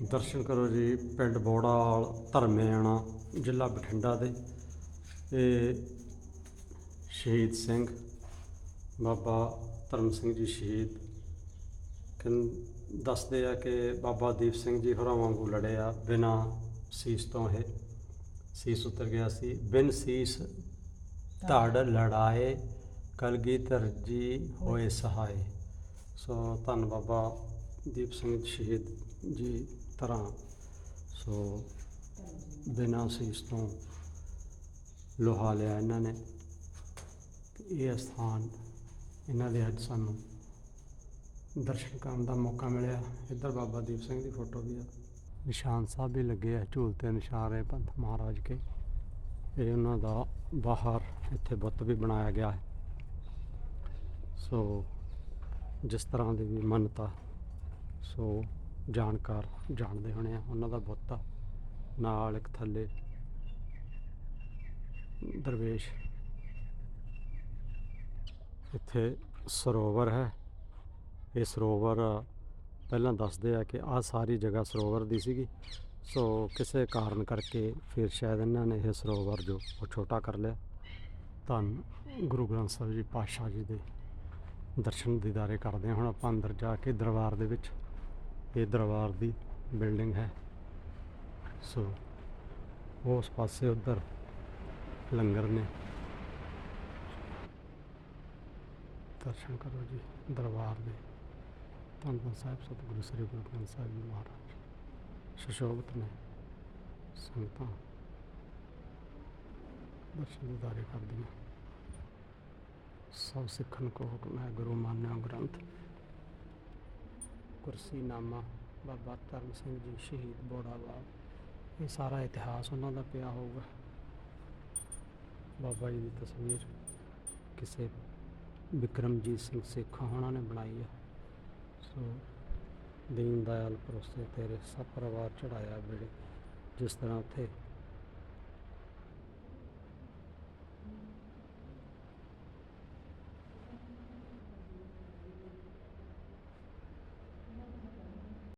ਦਰਸ਼ਨ ਕਰੋ ਜੀ, ਪਿੰਡ ਬੋੜਾਲ ਧਰਮੇਆਣਾ, ਜ਼ਿਲ੍ਹਾ ਬਠਿੰਡਾ ਦੇ। ਇਹ ਸ਼ਹੀਦ ਸਿੰਘ, ਬਾਬਾ ਧਰਮ ਸਿੰਘ ਜੀ ਸ਼ਹੀਦ। ਕਨ ਦੱਸਦੇ ਆ ਕਿ ਬਾਬਾ ਦੀਪ ਸਿੰਘ ਜੀ ਹੋਰਾਂ ਵਾਂਗੂ ਲੜਿਆ ਆ, ਬਿਨਾਂ ਸੀਸ ਤੋਂ ਇਹ ਸੀਸ ਉਤਰ ਗਿਆ ਸੀ। ਬਿਨ ਸੀਸ ਧੜ ਲੜਾਏ, ਕਲਗੀਧਰ ਜੀ ਹੋਏ ਸਹਾਏ। ਸੋ ਧੰਨ ਬਾਬਾ ਦੀਪ ਸਿੰਘ ਸ਼ਹੀਦ ਜੀ। ਤਰ੍ਹਾਂ। ਸੋ ਬਿਨਾਂ ਸੀਸ ਤੋਂ ਲੋਹਾ ਲਿਆ ਇਹਨਾਂ ਨੇ। ਇਹ ਸਥਾਨ ਇਹਨਾਂ ਦੇ ਅੱਜ ਸਾਨੂੰ ਦਰਸ਼ਨ ਕਰਨ ਦਾ ਮੌਕਾ ਮਿਲਿਆ। ਇੱਧਰ ਬਾਬਾ ਦੀਪ ਸਿੰਘ ਦੀ ਫੋਟੋ ਵੀ ਆ। ਨਿਸ਼ਾਨ ਸਾਹਿਬ ਵੀ ਲੱਗੇ ਆ ਝੂਲਤੇ ਨਿਸ਼ਾਨ ਰਹੇ ਪੰਥ ਮਹਾਰਾਜ ਕੇ। ਇਹ ਉਹਨਾਂ ਦਾ ਬਾਹਰ ਇੱਥੇ ਬੁੱਤ ਵੀ ਬਣਾਇਆ ਗਿਆ ਹੈ। ਸੋ ਜਿਸ ਤਰ੍ਹਾਂ ਦੀ ਵੀ ਮੰਨਤਾ, ਸੋ ਜਾਣਕਾਰ ਜਾਣਦੇ ਹੋਣੇ ਆ, ਉਹਨਾਂ ਦਾ ਬੁੱਤ ਆ ਨਾਲ ਇੱਕ ਥੱਲੇ ਦਰਵੇਸ਼। ਇੱਥੇ ਸਰੋਵਰ ਹੈ। ਇਹ ਸਰੋਵਰ ਪਹਿਲਾਂ ਦੱਸਦੇ ਆ ਕਿ ਆਹ ਸਾਰੀ ਜਗ੍ਹਾ ਸਰੋਵਰ ਦੀ ਸੀਗੀ। ਸੋ ਕਿਸੇ ਕਾਰਨ ਕਰਕੇ ਫਿਰ ਸ਼ਾਇਦ ਇਹਨਾਂ ਨੇ ਇਹ ਸਰੋਵਰ ਜੋ ਉਹ ਛੋਟਾ ਕਰ ਲਿਆ। ਤਾਂ ਗੁਰੂ ਗ੍ਰੰਥ ਸਾਹਿਬ ਜੀ ਪਾਤਸ਼ਾਹ ਜੀ ਦੇ ਦਰਸ਼ਨ ਦੀਦਾਰੇ ਕਰਦੇ ਹਾਂ ਹੁਣ ਆਪਾਂ ਅੰਦਰ ਜਾ ਕੇ ਦਰਬਾਰ ਦੇ ਵਿੱਚ ਇਹ ਦਰਬਾਰ ਦੀ ਬਿਲਡਿੰਗ ਹੈ ਸੋ ਉਸ ਪਾਸੇ ਉਧਰ ਲੰਗਰ ਨੇ ਦਰਸ਼ਨ ਕਰੋ ਜੀ ਦਰਬਾਰ ਦੇ ਧੰਨ ਧੰਨ ਸਾਹਿਬ ਸਤਿਗੁਰੂ ਸ੍ਰੀ ਗੁਰੂ ਗ੍ਰੰਥ ਸਾਹਿਬ ਜੀ ਮਹਾਰਾਜ ਸੁਸ਼ੋਭਿਤ ਨੇ ਸੰਗਤਾਂ ਦਰਸ਼ਨ ਦੀਦਾਰੇ ਕਰਦੀਆਂ ਸਭ ਸਿੱਖਣ ਕੋ ਹੁਕਮ ਹੈ ਗੁਰੂ ਮਾਨਿਓ ਗ੍ਰੰਥ ਕੁਰਸੀ ਬਾਬਾ ਧਰਮ ਸਿੰਘ ਜੀ ਸ਼ਹੀਦ ਬੋੜਾਵਾਲ ਇਹ ਸਾਰਾ ਇਤਿਹਾਸ ਉਹਨਾਂ ਦਾ ਪਿਆ ਹੋਊਗਾ। ਬਾਬਾ ਜੀ ਦੀ ਤਸਵੀਰ ਕਿਸੇ ਵਿਕਰਮਜੀਤ ਸਿੰਘ ਸੇਖਾਂ ਉਹਨਾਂ ਨੇ ਬਣਾਈ ਹੈ ਸੋ ਦੀਨ ਦਇਆਲ ਪਰੋਸੇ ਤੇਰੇ ਸਭ ਪਰਿਵਾਰ ਚੜਾਇਆ ਬੇੜੇ ਜਿਸ ਤਰ੍ਹਾਂ ਉੱਥੇ